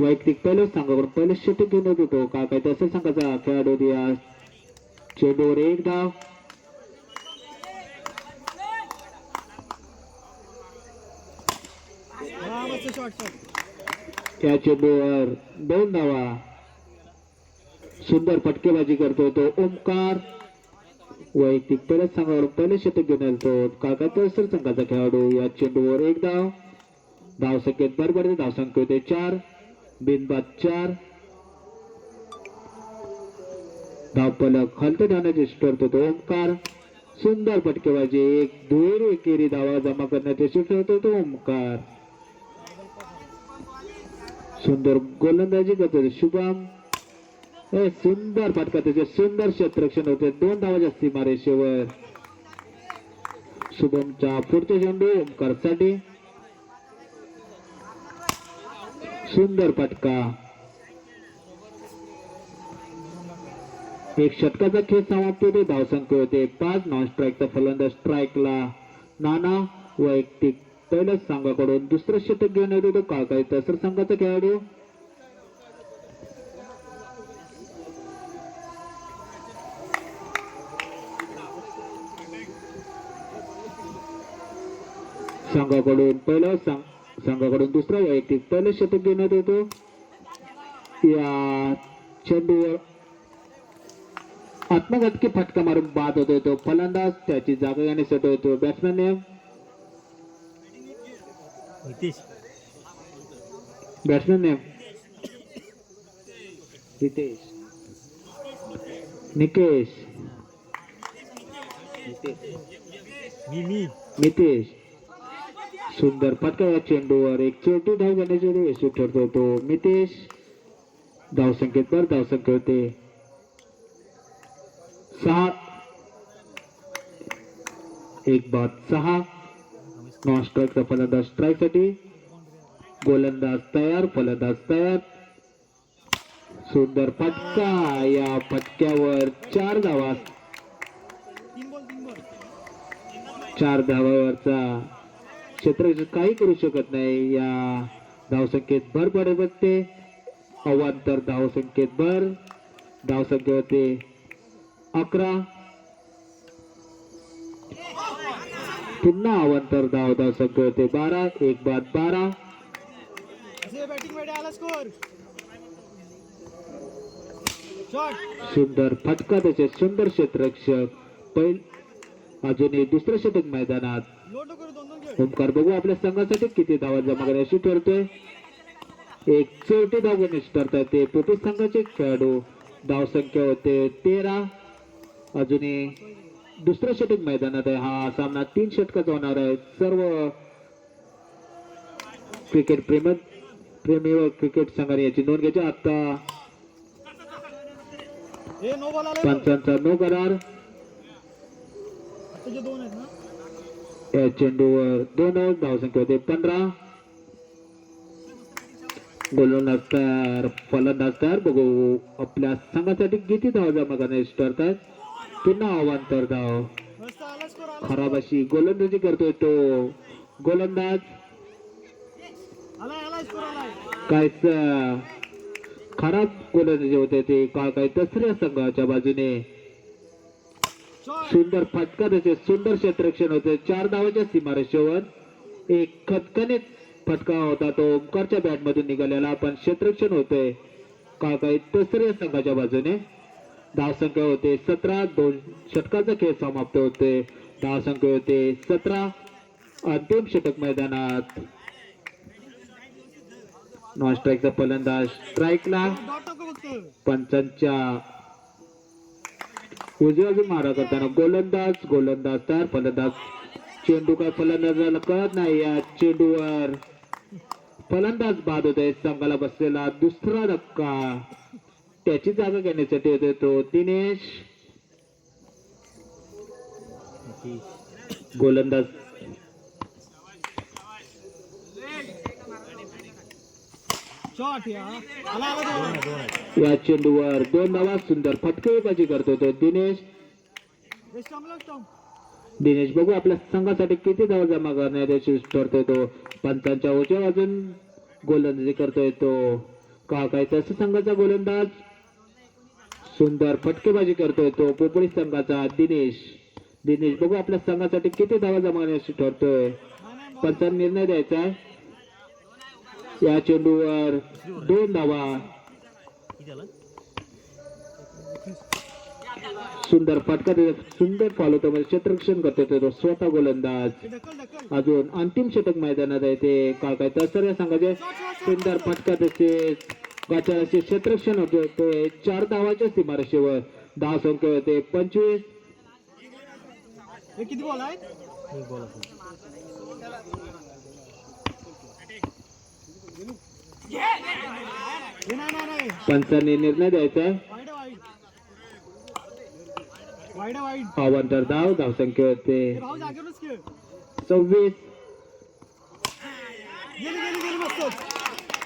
वैयक्तिक पहिलेच संघाकडून पहिले षटक घेऊन येत होतो. काय काय तसं संघाचा खेळाडू दिया चेंडूवर एक धाव हा या चेंडूवर दोन धावा. सुंदर फटकेबाजी करतो तो ओमकार. वैयक्तिक पहिल्याच संघावर पहिले षटक घेऊन येतो काय काय संघाचा खेळाडू या चेंडूवर एक धाव धाव संख्येत बरोबर धाव संख्या होते चार बिनबाद चार धावपलक हलते धावण्याचे ठरतो तो ओंकार। सुंदर फटकेबाजी एक दुहेरी एकेरी धावा जमा करण्याचे सूट होतो तो ओंकार। सुंदर गोलंदाजी करतो तो शुभम। ए, सुंदर फटका त्याचे सुंदर क्षेत्ररक्षण होते. दोन धावाच्या सीमारेषेवर शुभमचा पुढचे चेंडू ओंकारसाठी सुंदर फटका एक षटकाचा खेळ समाप्त होते धावसंख्या होते. पाच नॉन स्ट्राईकचा फलंदाज स्ट्राईकला नाना वैयक्तिक पहिल्याच संघाकडून दुसरं षटक घेऊन येतो होतो. काळकाळी तसर संघाचा खेळाडू. संघाकडून पहिला संघ- संघाकडून दुसरा वैयक्तिक पहिलं षटक घेण्यात येतो. या चेंडूवर आत्मघातकी फटका मारून बाद होतो तो फलंदाज त्याची जागा घेण्यासाठी होतो. Batsman name Nitish. Batsman name Ritesh Nikesh. Nitesh सुंदर फटका चेंडूवर एक चोटी धाव घेण्याचे यशस्वी ठरतो तो. मितेश धावसंख्येत भर धावसंख्या होते सहा. एक बाद सहा. नॉन स्ट्राईकचा फलंदाज स्ट्राईकसाठी गोलंदाज तयार फलंदाज तयार. सुंदर फटका या फटक्यावर चार धावा. चार धावावरचा क्षेत्र काही करू शकत नाही. या धावसंख्येत भर पडत बघते. अवांतर धावसंख्येत भर. धावसंख्या होते अकरा. पुन्हा अवांतर धाव धावसंख्या होते बारा. एक बाद बारा. सुंदर फटका त्याचे सुंदर क्षेत्ररक्षक. पैल अजूनही दुसरं षटक मैदानात. ओमकार बघू आपल्या संघासाठी किती धावा जमा करायची ठरतोय. एक चौटी धाव घेण्याची ठरताय ते पोपी संघाचे खेळाडू. धाव संख्या होते तेरा. अजूनही दुसरं षटक मैदानात आहे. हा सामना तीन षटकाचा होणार आहे. सर्व क्रिकेट प्रेम प्रेमी व क्रिकेट संघाने याची नोंद घ्यायची. आता पंचांचा नो करार. चेंडूवर दोन धावसंख्या होते पंधरा. गोलंदाज तयार फलंदाज तयार बघू आपल्या संघासाठी किती धाव जमा करण्याची ठरतात पुन्हा धाव. आला स्कोर आला खराब अशी गोलंदाजी करतोय तो. गोलंदाज. कायच खराब गोलंदाजी होते ते. काळ काय तिसऱ्या संघाच्या बाजूने. सुंदर फटका त्याचे सुंदर क्षेत्ररक्षण होते. चार धावाच्या सीमारेषेवर एक खतखनीत फटका होता. तो ओंकारच्या बॅट मधून निघालेला पण क्षेत्ररक्षण होते. का काही तिसऱ्या संघाच्या बाजूने. धाव संख्या होते सतरा दोन षटकाचा खेळ समाप्त होते. धाव संख्या होते सतरा अंतिम षटक मैदानात. नॉन स्ट्राईकचा फलंदाज स्ट्राईकला. पंचांच्या उजव्या बाजून मारा करताना. गोलंदाज गोलंदाज तर फलंदाज. चेंडू काय फलंदाजाला कळत नाही या चेंडूवर. फलंदाज बाद होत आहे संघाला बसलेला दुसरा धक्का. त्याची जागा घेण्यासाठी येतो तो दिनेश. गोलंदाज या चेंडूवर दोन धावा सुंदर फटकेबाजी करतो तो दिनेश दिनेश बघू आपल्या संघासाठी किती धावा जमा करण्यात यशस्वी ठरतोय तो पंचांच्या उजव्या बाजून गोलंदाजी करतोय तो का काय तसं संघाचा गोलंदाज सुंदर फटकेबाजी करतोय तो पोपळी संघाचा दिनेश दिनेश बघू आपल्या संघासाठी किती धावा जमावण्याची ठरतोय पंचा निर्णय द्यायचा आहे. या चेंडूवर दोन धावा. सुंदर फटका देत सुंदर फॉलो तो म्हणजे क्षेत्ररक्षण करतोय तो स्वतः गोलंदाज. अजून अंतिम षटक मैदानात आहे ते. काय काय तर या संघाचे सुंदर फटका तसेच गटाचे क्षेत्ररक्षण होते ते. चार धावाच्या सीमारेषेवर दहा संख्या होते. पंचवीस. हे किती बॉल आहेत हे नाही नाही नाही पंचांनी निर्णय द्यायचा. पावंतर धाव धावसंख्या होते सव्वीस.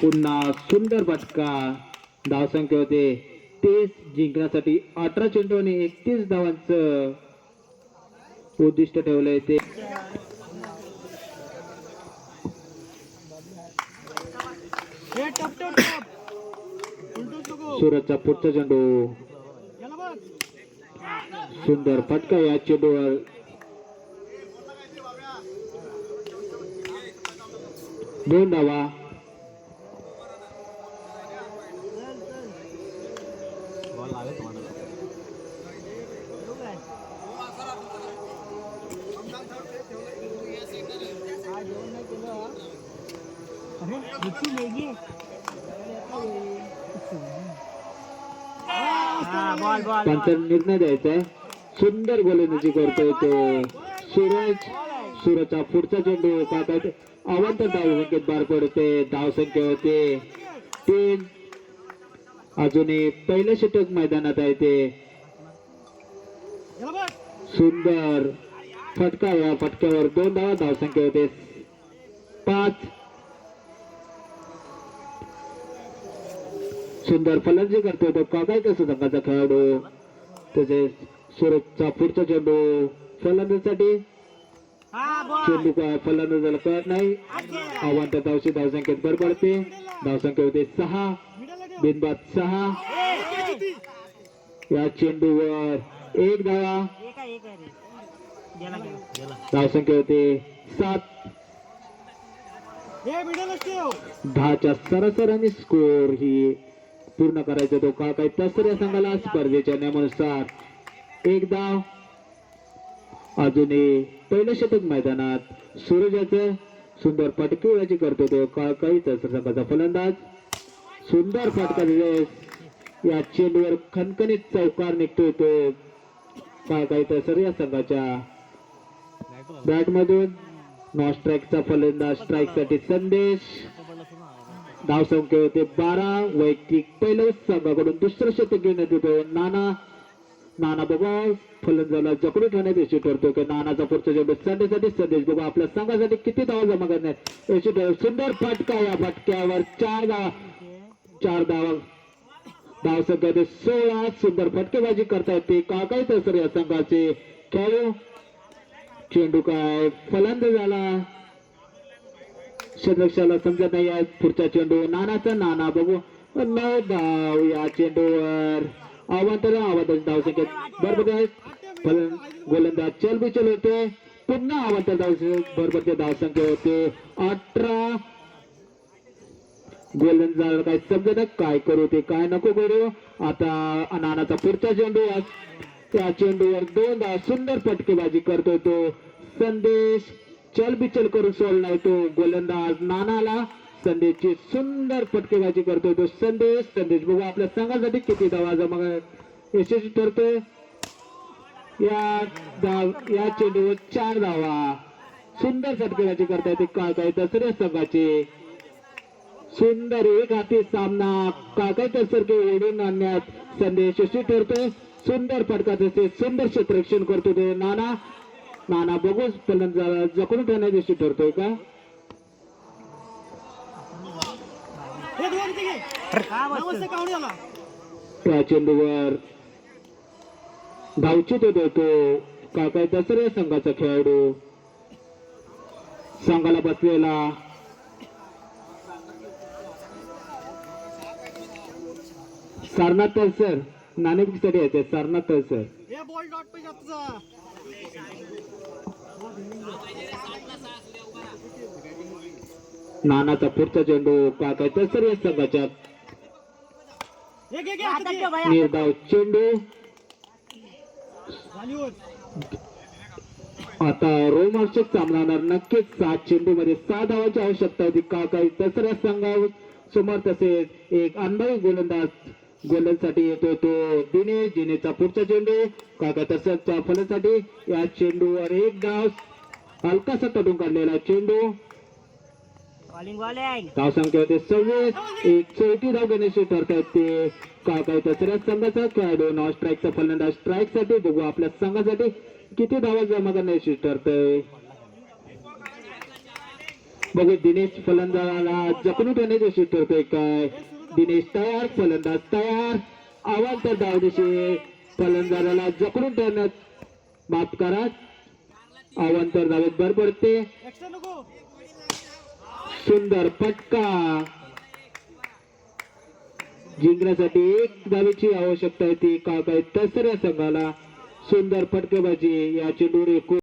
पुन्हा सुंदर फटका. धावसंख्या होते. तीस. जिंकण्यासाठी अठरा चेंडू आणि एकतीस धावांचं उद्दिष्ट ठेवलंय ते. टप टप टप. सुरतचा पुढचा चेंडू याला बघ सुंदर फटका या चेंडूवर दोन धावा अरे मिठी लेगी बॉल बॉल त्यांचा निर्णय द्यायचा आहे सुंदर गोलंदाजी करतोय तो सूरज. सूरजचा पुढचा चेंडू पाहतात अवंतर धाव संख्येत बार पडते धाव संख्या होते तीन. अजूनही पहिलं षटक मैदानात आहे ते. सुंदर फटका या फटक्यावर दोन धावा धावसंख्या होते. पाच. सुंदर फलंदाजी करतोय. तो काकाय कसं संघाचा खेळाडू? तसेच सुरतचा पुढचा चेंडू फलंदाजीसाठी. बॉल चेंडू काय फलंदाजाला कळत नाही. आव्हान धावशी धावसंख्येत भर पडते धावसंख्या होते सहा. बिनबाद सहा? या चेंडूवर एक धावा. धावसंख्या होते सात. दहाच्या सरासरीने स्कोर ही पूर्ण करायचा तो काळ काही तसऱ्या संघाला स्पर्धेच्या नियमानुसार. एक धाव अजूनही पहिलं शतक मैदानात सूरजाचं सुंदर पटकी करतो तो का काही तसर संघाचा फलंदाज. सुंदर फटका दिवस या चेंडूवर खणखणीत चौकार निघतोय तो. काळ काही तसर या संघाच्या बॅटमधून. नॉन स्ट्राईकचा फलंदाज स्ट्राईकसाठी संदेश. धाव संख्या होते बारा वैयक्तिक. पहिल्या संघाकडून दुसरं शतक घेण्यात येतो. नाना नाना बाबा फलंदाजाला जकडून ठेवण्यात यशस्वी ठरतो की नानाचा पुढचा चेंडू संडेसाठी संदेश. बाबा आपल्या संघासाठी किती धावा जमा करण्यात यशस्वी ठरतो सुंदर फटका या फटक्यावर. चार धावा चार धावा. धाव संख्या ते सोळा सुंदर फटकेबाजी करता येते काकाई तसर या संघाचे. खेळू चेंडू काय? फलंदाजाला क्षेत्रक्षाला समजत नाही आहे पुढचा चेंडू नानाचा नाना बघू. न धाव या चेंडूवर. आव्हान तर आव्हान धाव संख्या बरोबर आहे. फलन गोलंदाज चल बिचल होते. पुन्हा आव्हान तर धाव बरोबरच्या धाव संख्या होते. अठरा. गोलंदाज काय समजत नाही. काय करू ते काय नको करू. आता नानाचा पुढचा चेंडू आहे. त्या चेंडूवर दोनदा सुंदर फटकेबाजी करतोय तो. संदेश चलबिचल करून सोडलाय तो हो, गोलंदाज नानाला। संदेशची सुंदर फटकेबाजी करतोय तो संदेश संदेश बघू आपल्या संघासाठी किती धावा जमा यशस्वी ठरतोय. या धाव या चेंडूवर चार धावा. सुंदर फटकेबाजी करताय ते काय काय दसऱ्या संघाचे. सुंदर एक हाती सामना. काकाय तसरके ओढून आणण्यात संदेश यशस्वी ठरतोय. सुंदर फटका तसे सुंदर क्षेत्ररक्षण करतो तो नाना. नाना बघूच जखून ठेवण्यात यशस्वी ठरतोय का? त्या चेंडूवर धावचित होतो तो काकाय दसऱ्या संघाचा खेळाडू. संघाला बसलेला. सारनाथ तळसर नाणेफेकीसाठी यायचे सारनाथ तळसर हे बॉल डॉट पे जातचा नानाचा पुढचा चेंडू तळसर या संघाच्या. निर्धाव चेंडू. आता रोमांचक सामना होणार नक्कीच सात चेंडू मध्ये सहा धावांची आवश्यकता होती. का काही तसऱ्या संघावर समोर तसेच एक अनुभवी गोलंदाज गोलंदाजसाठी येतो तो दिनेश दिनेशचा पुढचा चेंडू. का काय? तसंच्या फलसाठी या चेंडूवर एक डाव. हलकासा तटून काढलेला चेंडू. धाव संख्या होते सव्वीस. एक चौथी धाव घेण्याची ठरतायत ते. काय काय तसऱ्या संघाचा खेळाडू नॉन स्ट्राईकचा फलंदाज स्ट्राईकसाठी. बघू आपल्या संघासाठी किती धावा जमा करण्याची ठरतंय. बघू दिनेश फलंदाजाला जखमी ठेवण्याची ठरतोय काय. दिनेश तयार फलंदाज तयार. आव्हान तर धाव दिशे. फलंदाजाला जखडून ठेवण्यात माफ करा. आव्हान तर धावेत भर पडते. सुंदर फटका जिंकण्यासाठी एक धावेची आवश्यकता आहे ती का काय तसऱ्या संघाला. सुंदर फटकेबाजी या चेंडूवर एकूण